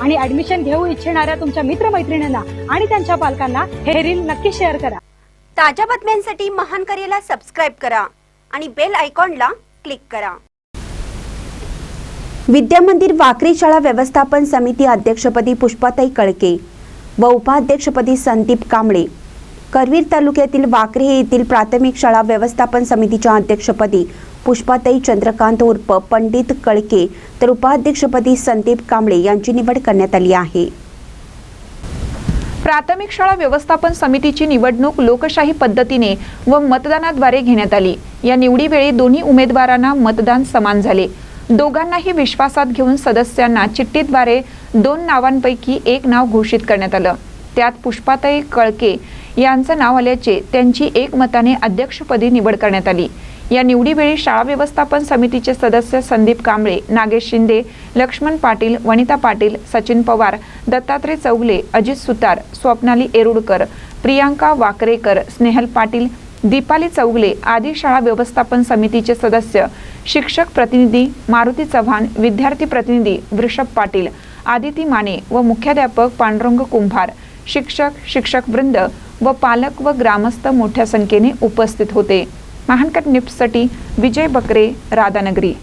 आणि ऍडमिशन घेऊ इच्छिणाऱ्या तुमच्या मित्रमैत्रिणींना आणि त्यांच्या पालकांना हे रील नक्की शेअर करा. ताज्या बातम्यांसाठी महान करेला सबस्क्राईब करा आणि बेल आयकॉनला क्लिक करा. विद्यामंदिर वाकरी शाळा व्यवस्थापन समिती अध्यक्षपदी पुष्पाताई कळके व उपाध्यक्षपदी संदीप कांबळे. करवीर तालुक्यातील वाकरे येथील प्राथमिक शाळा व्यवस्थापन समितीच्या अध्यक्षपदी पुष्पाताई चंद्रकांत उर्फ पंडित कळके तर उपाध्यक्षपदी संदीप कांबळे यांची निवड करण्यात आली आहे. प्राथमिक शाळा व्यवस्थापन समितीची निवडणूक लोकशाही पद्धतीने व मतदानाद्वारे घेण्यात आली. या निवडीवेळी दोन्ही उमेदवारांना मतदान समान झाले. दोघांनाही विश्वासात घेऊन सदस्यांना चिठ्ठीद्वारे दोन नावांपैकी एक नाव घोषित करण्यात आलं. त्यात पुष्पाताई कळके यांचं नाव आल्याचे त्यांची एकमताने अध्यक्षपदी निवड करण्यात आली. या निवडीवेळी शाळा व्यवस्थापन समितीचे सदस्य संदीप कांबळे नागेश शिंदे लक्ष्मण पाटील वनिता पाटील सचिन पवार दत्तात्रय चौगले अजित सुतार स्वप्नाली एरुडकर प्रियांका वाकरेकर स्नेहल पाटील दीपाली चौगले आदी शाळा व्यवस्थापन समितीचे सदस्य शिक्षक प्रतिनिधी मारुती चव्हाण विद्यार्थी प्रतिनिधी वृषभ पाटील आदिती माने व मुख्याध्यापक पांडुरंग कुंभार शिक्षक शिक्षक वृंद व पालक व ग्रामस्थ मोठ्या संख्येने उपस्थित होते. महानकट निप्ससाठी विजय बकरे राधानगरी.